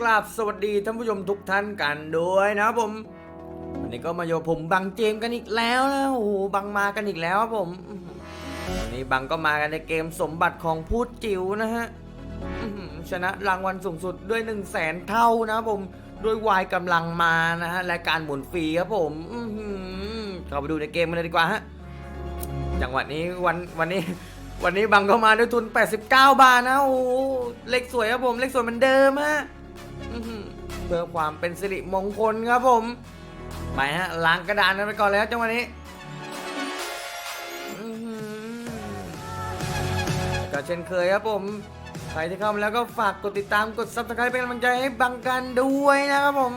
กราบสวัสดีท่านผู้ชมทุกท่านกันด้วยนะผม วันนี้ก็มาโยผมบังเจมกันอีกแล้วนะโอ้โหบังมากันอีกแล้วผมวันนี้บังก็มากันในเกมสมบัติของพูดจิ๋วนะฮะชนะรางวัลสูงสุดด้วย1นึ่งแสนเท่านะผมด้วยวายกำลังมานะฮะและการหมุนฟรีครับผมเข้าไปดูในเกมกันเลยดีกว่าฮะจังหวะนี้วันวันนี้วันนี้บังก็มาด้วยทุน 89 บาทนะ โอ้โหเลขสวยครับผม เลขสวยเหมือนเดิมฮะ อื้อหือเพื่อความเป็นสิริมงคลครับผม ไปฮะล้างกระดานกันไปก่อนแล้วจังหวะนี้อื้อหือก็เช่นเคยครับผม ใครที่เข้ามาแล้วก็ฝากกดติดตามกด subscribe เป็นกำลังใจให้บังกันด้วยนะครับผม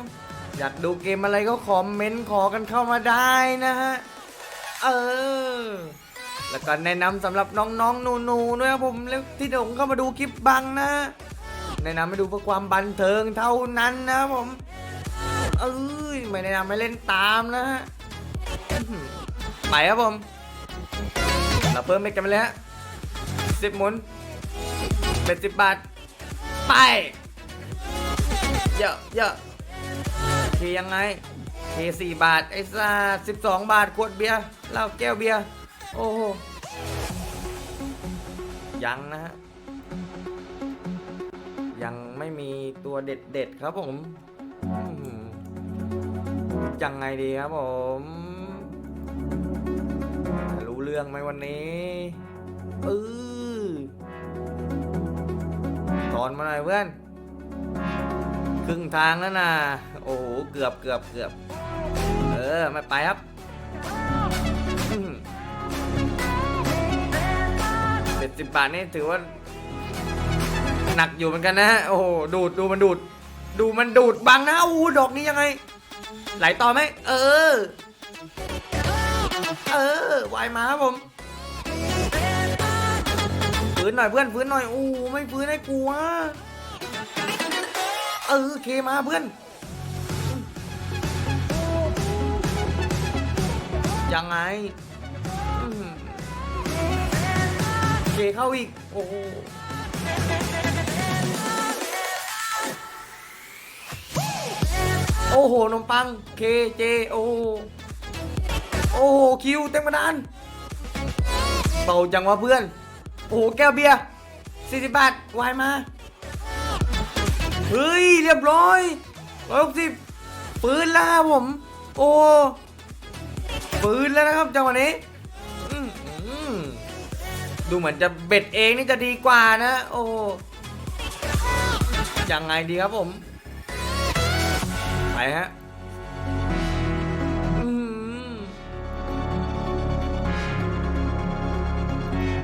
อยากดูเกมอะไรก็คอมเมนต์ขอกันเข้ามาได้นะฮะ เออ แล้วก็แนะนำสำหรับน้องๆหนูๆด้วยครับผมแล้วที่หลงเข้ามาดูคลิปบังนะ แนะนำให้ดูเพื่อความบันเทิงเท่านั้นนะผมเอ้ยไม่แนะนำให้เล่นตามนะฮะไปครับผม เราเพิ่มเม็ดกันไปเลยฮะสิบหมุนเป็นสิบบาท ไป เยอะเยอะเคยังไงเคสี่บาท ไอ้ซ่าสิบสองบาท ขวดเบียร์เหล้าแก้วเบียร์ โอ้โห ยังนะฮะ มีตัวเด็ดๆครับผมยังไงดีครับผมรู้เรื่องไหมวันนี้เออถอนมาหน่อยเพื่อน ครึ่งทางแล้วนะโอ้โหเกือบเกือบเกือบเออไม่ไปครับเจ็ดสิบบาทนี่ถือว่า หนักอยู่เหมือนกันนะฮะโอ้โหดูดดูมันดูด ดูมันดูดบังนะโอ้ดอกนี้ยังไง ไหลต่อไหมเออ เออวายมาครับผมฟื้นหน่อยเพื่อนฟื้นหน่อยโอ้ไม่ฟื้นให้กูวเออเคมาเพื่อน ยังไงเคเข้าอีก โอ้ โหโอ้โหนมปังเคเจโอ้โหโอ้โหคิวเต็มกระดานเบาจังวะเพื่อน โอ้โหแก้วเบียร์40บาทวายมา เฮ้ย เรียบร้อยร้อยหกสิบปืนแล้วครับผม โอ้ปืนแล้วนะครับจังหวะนี้ดูเหมือนจะเบ็ดเองนี่จะดีกว่านะ โอ้ยังไงดีครับผม ฮะอื้อหือ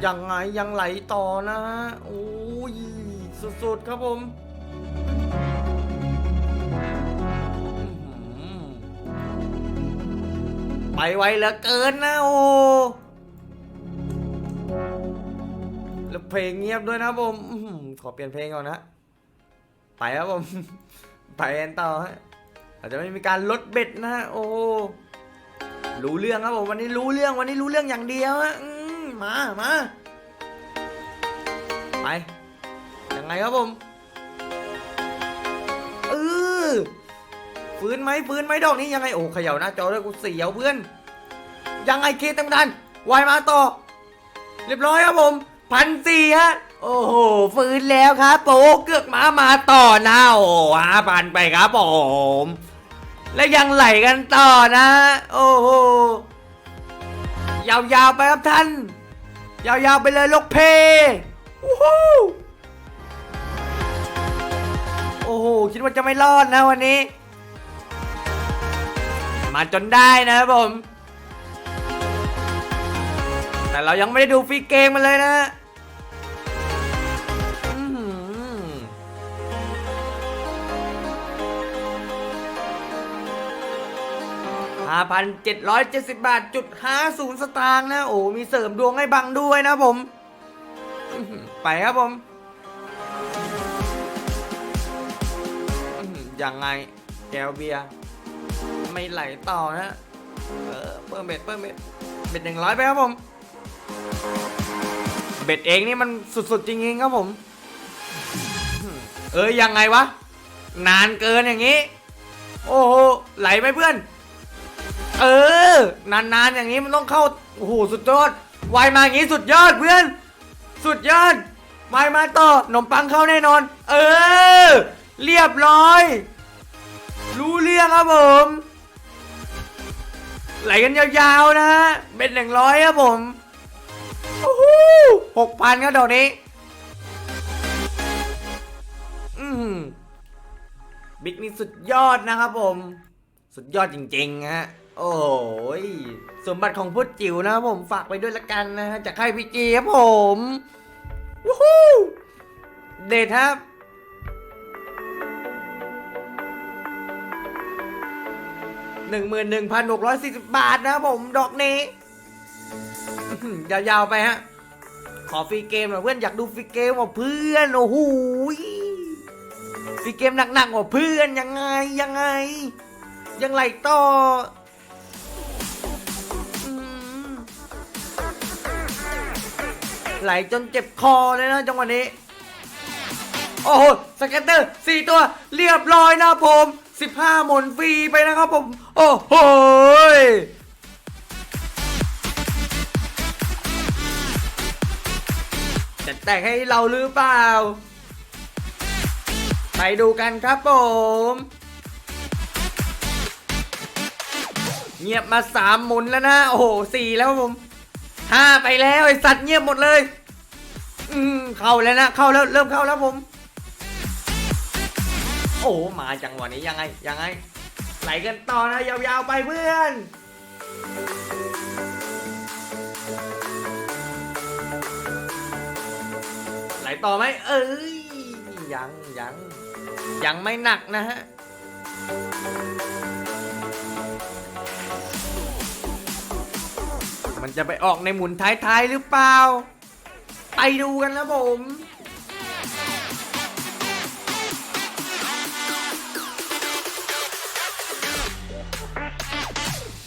ยังไงยังไหลต่อนะฮะโอ้ยสุดๆครับผมอื้อหือไปไวเหลือเกินนะโอ้แล้วเพลงเงียบด้วยนะผมอื้อหือขอเปลี่ยนเพลงก่อนนะ ไปครับผม ไปกันต่อฮะ อาจจะไม่มีการลดเบ็ดนะฮะโอ้รู้เรื่องครับผมวันนี้รู้เรื่องวันนี้รู้เรื่องอย่างเดียวฮะมามาไปยังไงครับผมเออฟื้นไหมฟื้นไหมดอกนี้ยังไงโอ้เขย่าหน้าจอด้วยกูเสียวเพื่อนยังไงเคตังดันวายมาต่อ เรียบร้อยครับผมพันสี่ฮะโอ้โหฟื้นแล้วครับโปเกือกมามาต่อนะโอ้ห้าพันไปครับผม และยังไหลกันต่อนะ โอ้โหยาวๆไปครับท่าน ยาวๆไปเลยลูกเพโอ้โหโอ้โหคิดว่าจะไม่รอดนะวันนี้ มาจนได้นะครับผม แต่เรายังไม่ได้ดูฟรีเกมมันเลยนะ 5,770 บาทจุด50 สตางค์นะ โอ้ มีเสริมดวงให้บังด้วยนะผม ไปครับผม ยังไง แก้วเบียร์ไม่ไหลต่อนะ เออ เพิ่มเบ็ดเพิ่มเบ็ดเบ็ดหนึ่งร้อยไปครับผม เบ็ดเองนี่มันสุดๆ จริงๆครับผม เอ้ยยังไงวะ นานเกินอย่างนี้ โอ้โห ไหลไหมเพื่อน เออ นานๆอย่างนี้มันต้องเข้าโอ้โหสุดยอดวายมาอย่างนี้สุดยอดเพื่อน สุดยอดวายมาต่อขนมปังเข้าแน่นอน เออ เรียบร้อย รู้เรื่องครับผมไหลกันยาวๆนะฮะเป็นหนึ่งร้อยครับผมโอ้โหหกพันครับดอกนี้อือหือบิ๊กนี่สุดยอดนะครับผม สุดยอดจริงๆฮะ โอ้ยสมบัติของพุทธจิ๋วนะครับผมฝากไปด้วยละกันนะฮะจากค่ายพีจีครับผมวู้ฮู้เดทครับหนึ่งหมื่นหนึ่งพันหกร้อยสี่สิบบาทนะครับผมดอกนี้ ยาวๆไปฮะ ขอฟรีเกมหน่อยเพื่อนอยากดูฟรีเกมว่ะเพื่อนโอ้โหฟรีเกมหนักๆว่ะเพื่อนยังไงยังไง ยังไรต่อ ไหลจนเจ็บคอเลยนะจังหวะนี้ โอ้โหสเก็ตเตอร์สี่ตัวเรียบร้อยนะผมสิบห้าหมนฟรีไปนะครับผม โอ้โหจะแตกให้เราหรือเปล่า ไปดูกันครับผม เงียบมาสามหมุนแล้วนะ โอ้โหสี่แล้วครับผม ห้าไปแล้วไอสัตว์เงียบหมดเลย อืมเข้าแล้วนะเข้าแล้วเริ่มเข้าแล้วผม โอ้มาจังหวะนี้ยังไงยังไงไหลกันต่อนะยาวๆไปเพื่อนไหลต่อไหมเอ้ยยังยังยังไม่หนักนะฮะ มันจะไปออกในหมุนท้ายๆหรือเปล่า ไปดูกันนะผม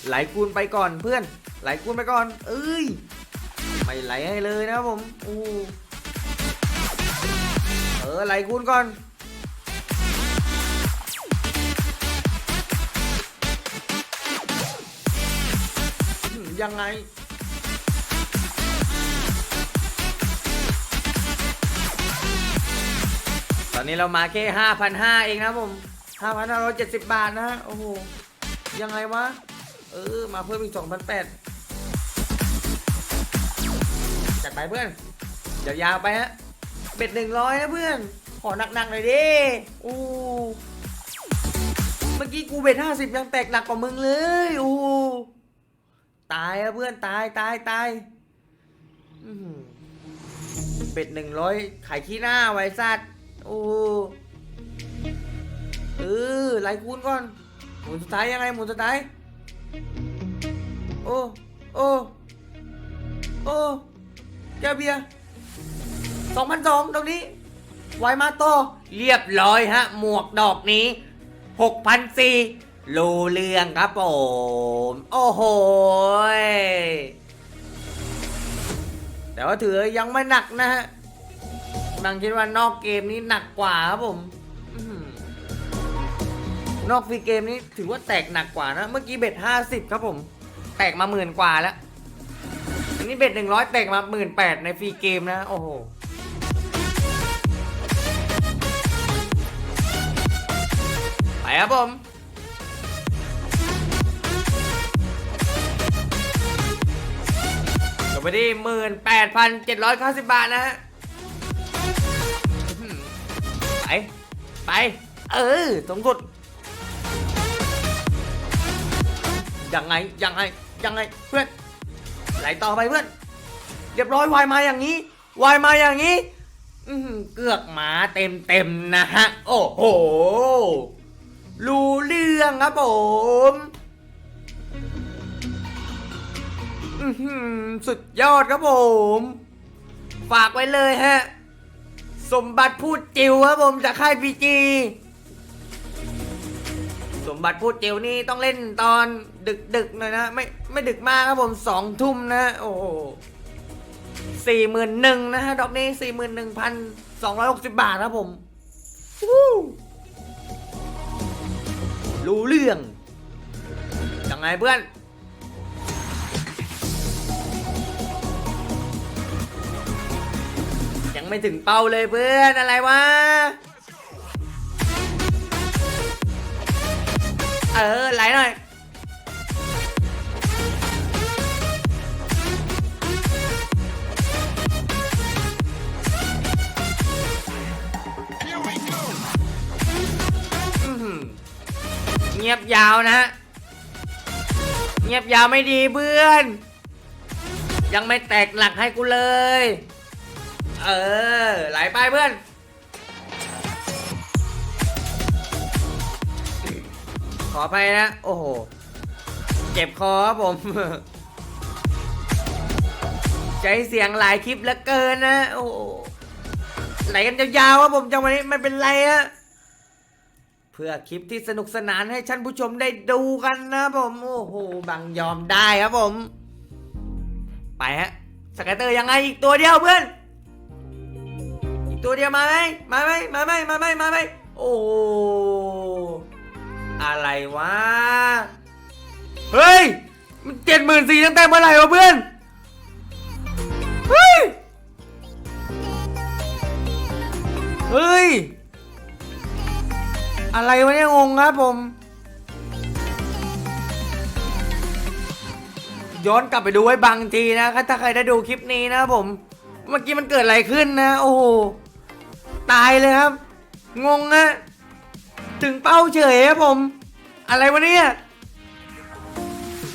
ไหลคูณไปก่อนเพื่อน ไหลคูณไปก่อน เอ้ย ไม่ไหลให้เลยนะผมโอ้เออไหลคูณก่อน ยังไง อนนี้เรามาแค่ห้าพันห้าเองนะผมห้าพันห้าร้อยเจ็ดสิบบาทนะฮะโอ้โห ยังไงวะ เออ มาเพิ่มอีกสองพันแปดจัดไปเพื่อนเดี๋ยวยาวไปฮะ เบ็ดหนึ่งร้อยนะเพื่อน ขอหนักๆหน่อยดิโอ้เมื่อกี้กูเบ็ดห้าสิบยังแตกหนักกว่ามึงเลยโอ้ตายอะเพื่อนตายตายตายเบ็ดหนึ่งร้อยขายขี้หน้าไว้สัตว์ โอ้เออไลคูณก่อน หมุนสุดท้ายยังไงหมุนสุดท้าย โอ้ โอ้ โอ้แก้วเบียร์สองพันสองตรงนี้ ไวมาโต เรียบร้อยฮะ หมวกดอกนี้หกพันสี่รูเรื่องครับผม โอ้โหแต่ว่าถือยังไม่หนักนะฮะ บางคิดว่านอกเกมนี้หนักกว่าครับผมนอกฟรีเกมนี้ถือว่าแตกหนักกว่านะ เมื่อกี้เบ็ดห้าสิบครับผม แตกมาหมื่นกว่าแล้ว อันนี้เบ็ดหนึ่งร้อยแตกมาหมื่นแปดในฟรีเกมนะ โอ้โหไปครับผมจบไปที่หมื่นแปดพันเจ็ดร้อยเก้าสิบบาทนะฮะ ไป เออสมสุดยังไงยังไงยังไงเพื่อนไหลต่อไปเพื่อน เรียบร้อยวายมาอย่างนี้วายมาอย่างนี้อืเกือกหมาเต็มเต็มนะฮะ โอ้โห รู้เรื่องครับผมสุดยอดครับผม ฝากไว้เลยฮะ สมบัติพูดจิ๋วครับผมจากค่ายพีจีสมบัติพูดจิ๋วนี่ต้องเล่นตอนดึกดึกหน่อยนะไม่ไม่ดึกมากครับผมสองทุ่มนะ โอ้โหสี่หมื่นหนึ่งนะฮะดอกนี้สี่หมื่นหนึ่งพันสองร้อยหกสิบบาทครับผมรู้เรื่องยังไงเพื่อน งไม่ถึงเป้าเลยเพื่อนอะไรวะ เออไหลหน่อยเงียบยาวนะฮะเงียบยาวไม่ดีเพื่อน ยังไม่แตกหลักให้กูเลย เออ ไหลไปเพื่อน ขอไปนะ โอ้โห เจ็บคอครับผมใจเสียงหลายคลิปเหลือเกินนะ โอ้โหไหลกันยาวๆครับผมจังวันนี้ไม่เป็นไรฮะเพื่อคลิปที่สนุกสนานให้ท่านผู้ชมได้ดูกันนะผม โอ้โห บังยอมได้ครับผม ไปฮะสกัตเตอร์ยังไงอีกตัวเดียวเพื่อน ตัวเดียวมาไหมมาไหมมาไหมมาไหมมาไหมโอ้โหอะไรวะ เฮ้ย มันเจ็ดหมื่นสี่ตั้งแต่เมื่อไหร่วะเพื่อน เฮ้ย เฮ้ย อะไรวะเนี่ยงงครับผม ย้อนกลับไปดูไว้บางทีนะ ถ้าใครได้ดูคลิปนี้นะผม เมื่อกี้มันเกิดอะไรขึ้นนะ โอ้โห ตายเลยครับ งงอะถึงเป้าเฉยครับผม อะไรวะเนี่ย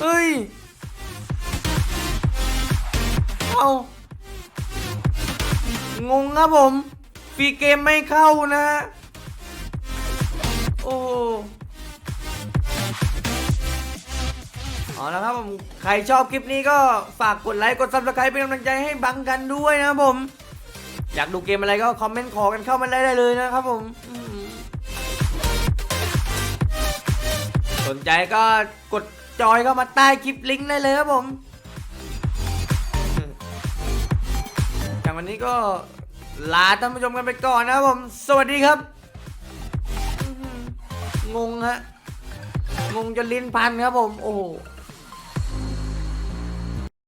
เฮ้ยเอางงครับผมฟรีเกมไม่เข้านะโอ้เอาละครับผม ใครชอบคลิปนี้ก็ฝากกดไลค์ กดซับสไครป์เป็นกำลังใจให้บังกันด้วยนะครับผม อยากดูเกมอะไรก็คอมเมนต์ขอกันเข้ามาได้เลยนะครับผมอืมสนใจก็กดจอยเข้ามาใต้คลิปลิงก์ได้เลยครับผมจากวันนี้ก็ลาท่านผู้ชมกันไปก่อนนะครับผม สวัสดีครับ งงฮะ งงจนลิ้นพันครับผม โอ้โห